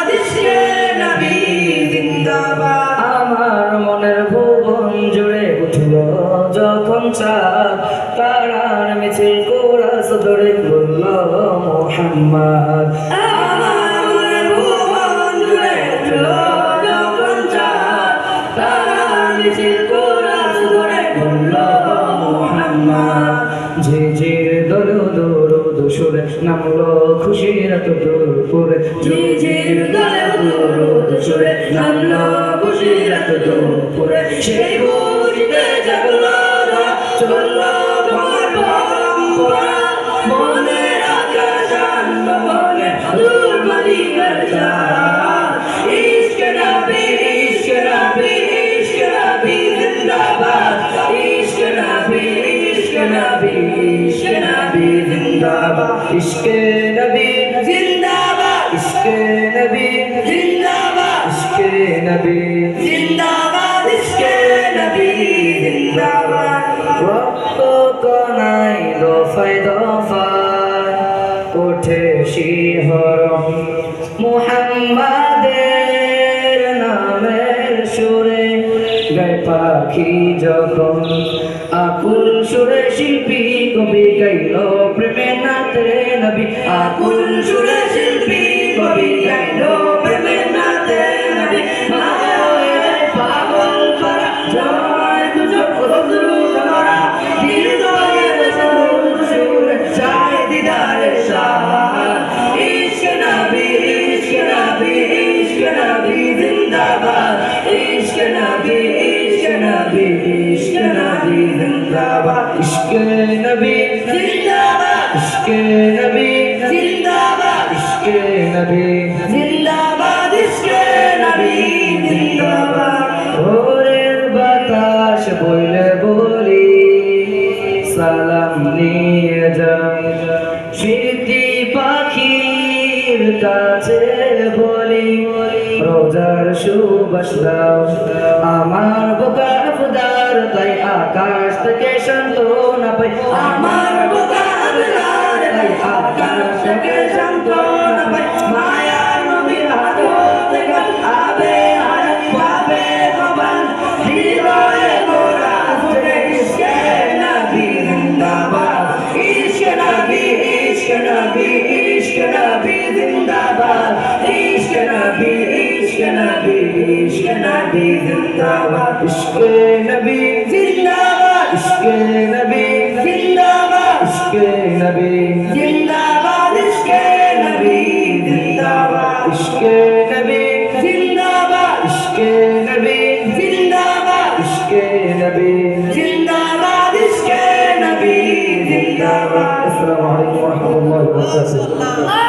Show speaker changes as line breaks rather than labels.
ইশকে নবী।
জিন্দাবাদ।
আমার মনের ভুবন জুড়ে উঠল যখন চাঁদ। তারার মিছিল কোরাস ধরে বলল মোহাম্মদ।
আমার মনের ভুবন জুড়ে উঠল যখন চাঁদ, তারার মিছিল কোরাস ধরে বলল মোহাম্মদ।
ঝিঝির দরু দরু দুসুরে নামলো খুশির তো দূর করে
ঝিঝির দলে দুরুদ সুরে নামলো খুশির তো দুপুরে। সেই খুশিতে জাগলো চলল জিন্দাবাদ। ইশকে নবী, জিন্দাবাদ।
ইশকে নবী,
জিন্দাবাদ।
ইশকে নবী,
জিন্দাবাদ।
ইশকে নবী,
জিন্দাবাদ।
রক্ত কনাই দফায় দফায়, ওঠে শিহরণ। মুহাম্মাদের নামের সুরে গায় পাখি যখন, আকুল সুরে শিল্পী কবি গাইল
আকুল সুরে শিল্পী কবি গাইল প্রেমে নাতে ইশক নবী জিন্দাবাদ। ইশকে নবী জিন্দাবাদ।
ইশকে নবী
জিন্দাবাদ।
ভোরের বাতাস বইলে বলি, সালাম নিয়ে যাই স্মৃতি পাখির কাছে বলি, রোজার সুবাস আমার বোকার ফুদার, তাই আকাশ থেকে শান্ত না পাই।
عشقنا بيه عشقنا بيه في الدعوة بيه في الدعوة بيه في الدعوة بيه في الدعوة
بيه في
الدعوة
بيه في
الدعوة
بيه في
الدعوة بيه في الدعوة
بيه في
الدعوة
السلام عليكم
ورحمة
الله وبركاته.